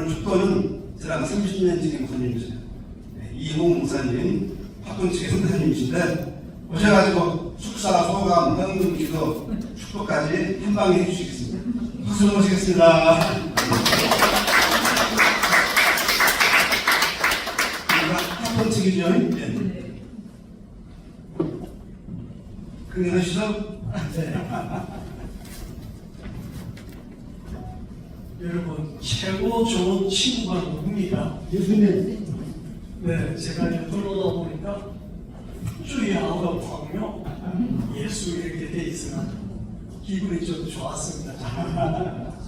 오늘 조건은 저랑 30년 지기 목사님이세요. 네, 이홍 목사님, 박근치 선생님이신데 오셔가지고 축사, 소감, 헌금, 기도, 축복까지 한 방에 해주시겠습니다. 박수 모시겠습니다. 학번치기죠? 네. 긍정하시죠? 여러분 최고 좋은 친구가 누굽니까? 예수님. 네, 제가 이제 들어오다 보니까 주의 아우가 광명 예수 이렇게 돼 있으나 기분이 좀 좋았습니다.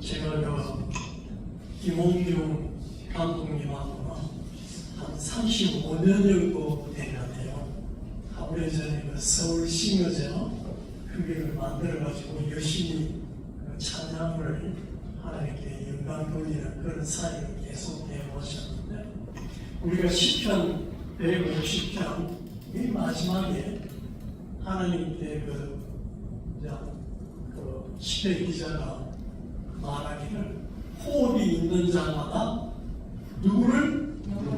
제가 그 김홍중 감독님하고 한 35년 정도 되는데요. 하루에 전에 그 서울 싱어제 그게를 만들어가지고 열심히 그 찬양을 하나님께 영광 돌리는 그런 사역을 계속 해오셨는데 우리가 시편 150편 이 마지막에 하나님께 그, 그 시편 기자가 말하기를 호흡이 있는 자마다 누구를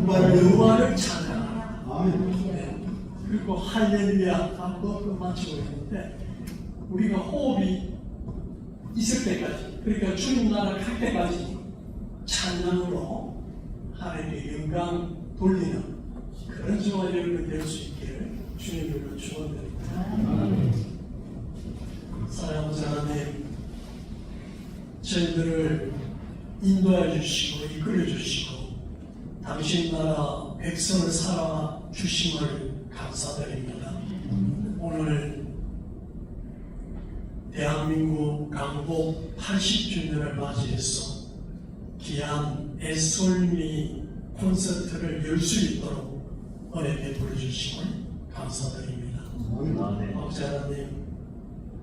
여호와를 찬양하라. 아멘. 네. 그리고 할렐루야 하고 마치고 있는데 우리가 호흡이 있을 때까지 그러니까 주님 나라 갈 때까지 찬양으로 하나님께 영광 돌리는 그런 저와 여러분 될수 있기를 주님으로 축원드립니다. 사랑하는 하나님 저희들을 인도해 주시고 이끌어 주시고 당신 나라 백성을 살아 주심을 감사드립니다. 오늘 대한민국 강복 80주년을 맞이해서 귀한 애솔미 콘서트를 열 수 있도록 은혜 베풀어 주심을 감사드립니다. 하나님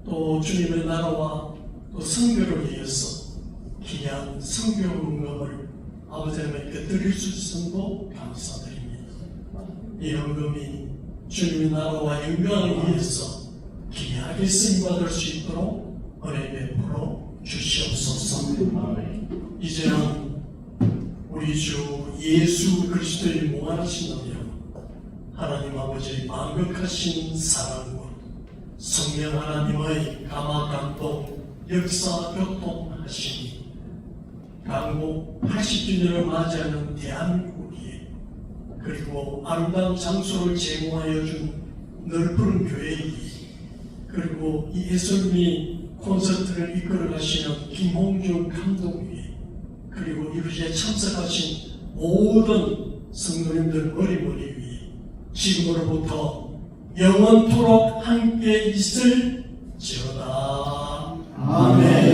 또 주님의 나라와 또 성교를 위해서 귀한 성교 헌금을 아버지 하나님께 드릴 수 있음도 감사드립니다. 이 헌금이 주님의 나라와 영광을 위해서 귀하게 쓰임받을 수 있도록 은혜 베풀어 주시옵소서. 이제는 우리 주 예수 그리스도의 무한하신 은혜와 하나님 아버지의 만극하신 사랑과 성령 하나님의 감화 감동 역사 교통하시니 강국 80주년을 맞이하는 대한민국이 그리고 아름다운 장소를 제공하여 준 넓은 교회이기 그리고 이 예술미 콘서트를 이끌어 가시는 김홍준 감독님 그리고 이곳에 참석하신 모든 성도님들 머리머리 위에 지금으로부터 영원토록 함께 있을 지어다. 아멘